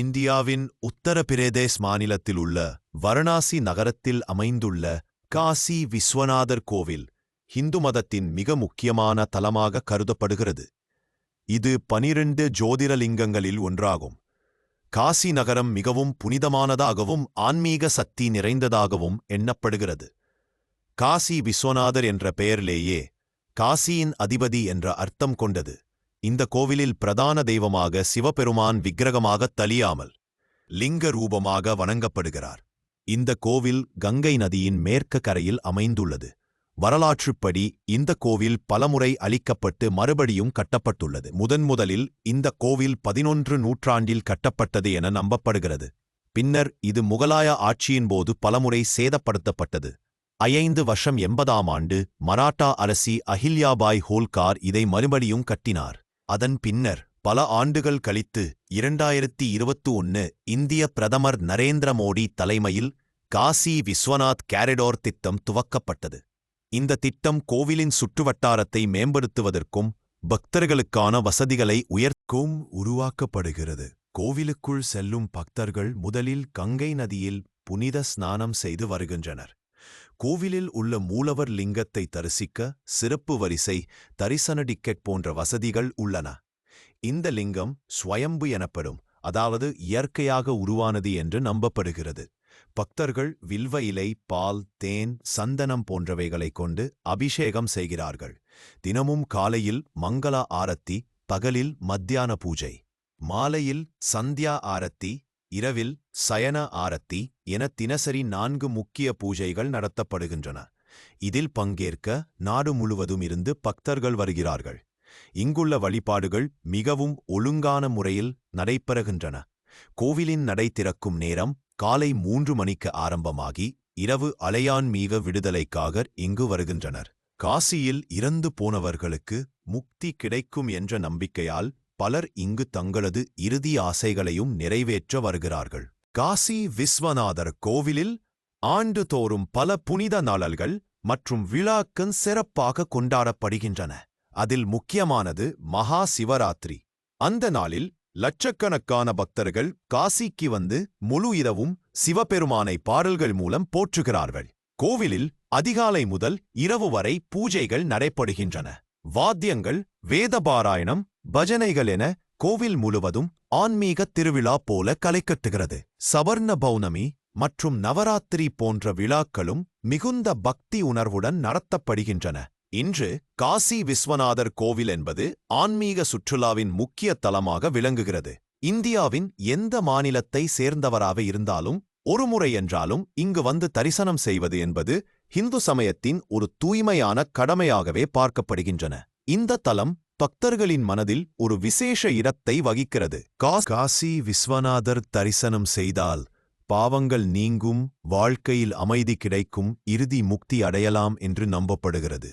இந்தியாவின் உத்தரப்பிரதேஷ் மாநிலத்தில் உள்ள வாரணாசி நகரத்தில் அமைந்துள்ள காசி விஸ்வநாதர் கோவில் ஹிந்து மதத்தின் மிக முக்கியமான தலமாக கருதப்படுகிறது. இது பனிரெண்டு ஜோதிரலிங்கங்களில் ஒன்றாகும். காசி நகரம் மிகவும் புனிதமானதாகவும் ஆன்மீக சக்தி நிறைந்ததாகவும் எண்ணப்படுகிறது. காசி விஸ்வநாதர் என்ற பெயரிலேயே காசியின் அதிபதி என்ற அர்த்தம் கொண்டது. இந்த கோவிலில் பிரதான தெய்வமாக சிவபெருமான் விக்கிரகமாக தலியாமல் லிங்க ரூபமாக வணங்கப்படுகிறார். இந்த கோவில் கங்கை நதியின் மேற்கு கரையில் அமைந்துள்ளது. வரலாற்றுப்படி இந்த கோவில் பலமுறை அழிக்கப்பட்டு மறுபடியும் கட்டப்பட்டுள்ளது. முதன்முதலில் இந்த கோவில் பதினொன்று நூற்றாண்டில் கட்டப்பட்டது என நம்பப்படுகிறது. பின்னர் இது முகலாய ஆட்சியின் போது பலமுறை சேதப்படுத்தப்பட்டது. ஐந்து வருஷம் எண்பதாம் ஆண்டு மராட்டா அரசி அஹில்யாபாய் ஹோல்கார் இதை மறுபடியும் கட்டினார். அதன் பின்னர் பல ஆண்டுகள் கழித்து இரண்டாயிரத்தி இருபத்து ஒன்னு இந்திய பிரதமர் நரேந்திர மோடி தலைமையில் காசி விஸ்வநாத் கேரிடோர் திட்டம் துவக்கப்பட்டது. இந்த திட்டம் கோவிலின் சுற்றுவட்டாரத்தை மேம்படுத்துவதற்கும் பக்தர்களுக்கான வசதிகளை உயர்க்கும் உருவாக்கப்படுகிறது. கோவிலுக்குள் செல்லும் பக்தர்கள் முதலில் கங்கை நதியில் புனித ஸ்நானம் செய்து வருகின்றனர். கோவிலில் உள்ள மூலவர் லிங்கத்தை தரிசிக்க சிறப்பு வரிசை தரிசன டிக்கெட் போன்ற வசதிகள் உள்ளன. இந்த லிங்கம் ஸ்வயம்பு எனப்படும் அதாவது இயற்கையாக உருவானது என்று நம்பப்படுகிறது. பக்தர்கள் வில்வ இலை பால் தேன் சந்தனம் போன்றவைகளைக் கொண்டு அபிஷேகம் செய்கிறார்கள். தினமும் காலையில் மங்கள ஆரத்தி பகலில் மத்தியான பூஜை. மாலையில் சந்தியா ஆரத்தி இரவில் சயன ஆரத்தி என தினசரி நான்கு முக்கிய பூஜைகள் நடத்தப்படுகின்றன. இதில் பங்கேற்க நாடு முழுவதும் இருந்து பக்தர்கள் வருகிறார்கள். இங்குள்ள வழிபாடுகள் மிகவும் ஒழுங்கான முறையில் நடைபெறுகின்றன. கோவிலின் நடை திறக்கும் நேரம் காலை மூன்று மணிக்கு ஆரம்பமாகி இரவு அலையான்மீக விடுதலைக்காக இங்கு வருகின்றனர். காசியில் இறந்து போனவர்களுக்கு முக்தி கிடைக்கும் என்ற நம்பிக்கையால் பலர் இங்கு தங்களது இறுதி ஆசைகளையும் நிறைவேற்ற வருகிறார்கள். காசி விஸ்வநாதர் கோவிலில் ஆண்டுதோறும் பல புனித நாளல்கள் மற்றும் விழாக்கள் சிறப்பாக கொண்டாடப்படுகின்றன. அதில் முக்கியமானது மகா சிவராத்திரி. அந்த நாளில் லட்சக்கணக்கான பக்தர்கள் காசிக்கு வந்து முழு இரவும் சிவபெருமானை பாடல்கள் மூலம் போற்றுகிறார்கள். கோவிலில் அதிகாலை முதல் இரவு வரை பூஜைகள் நடைபெறுகின்றன. வாத்தியங்கள் வேதபாராயணம் பஜனைகள் என கோவில் முழுவதும் ஆன்மீக திருவிழா போல கலைக்கட்டுகிறது. சவர்ண பௌர்ணமி மற்றும் நவராத்திரி போன்ற விழாக்களும் மிகுந்த பக்தி உணர்வுடன் நடத்தப்படுகின்றன. இன்று காசி விஸ்வநாதர் கோவில் என்பது ஆன்மீக சுற்றுலாவின் முக்கிய தலமாக விளங்குகிறது. இந்தியாவின் எந்த மாநிலத்தை சேர்ந்தவராக இருந்தாலும் ஒருமுறை என்றாலும் இங்கு வந்து தரிசனம் செய்வது என்பது ஹிந்து சமயத்தின் ஒரு தூய்மையான கடமையாகவே பார்க்கப்படுகின்றன. இந்த தலம் பக்தர்களின் மனதில் ஒரு விசேஷ இடத்தை வகிக்கிறது. காசி விஸ்வநாதர் தரிசனம் செய்தால் பாவங்கள் நீங்கும் வாழ்க்கையில் அமைதி கிடைக்கும் இறுதி முக்தி அடையலாம் என்று நம்பப்படுகிறது.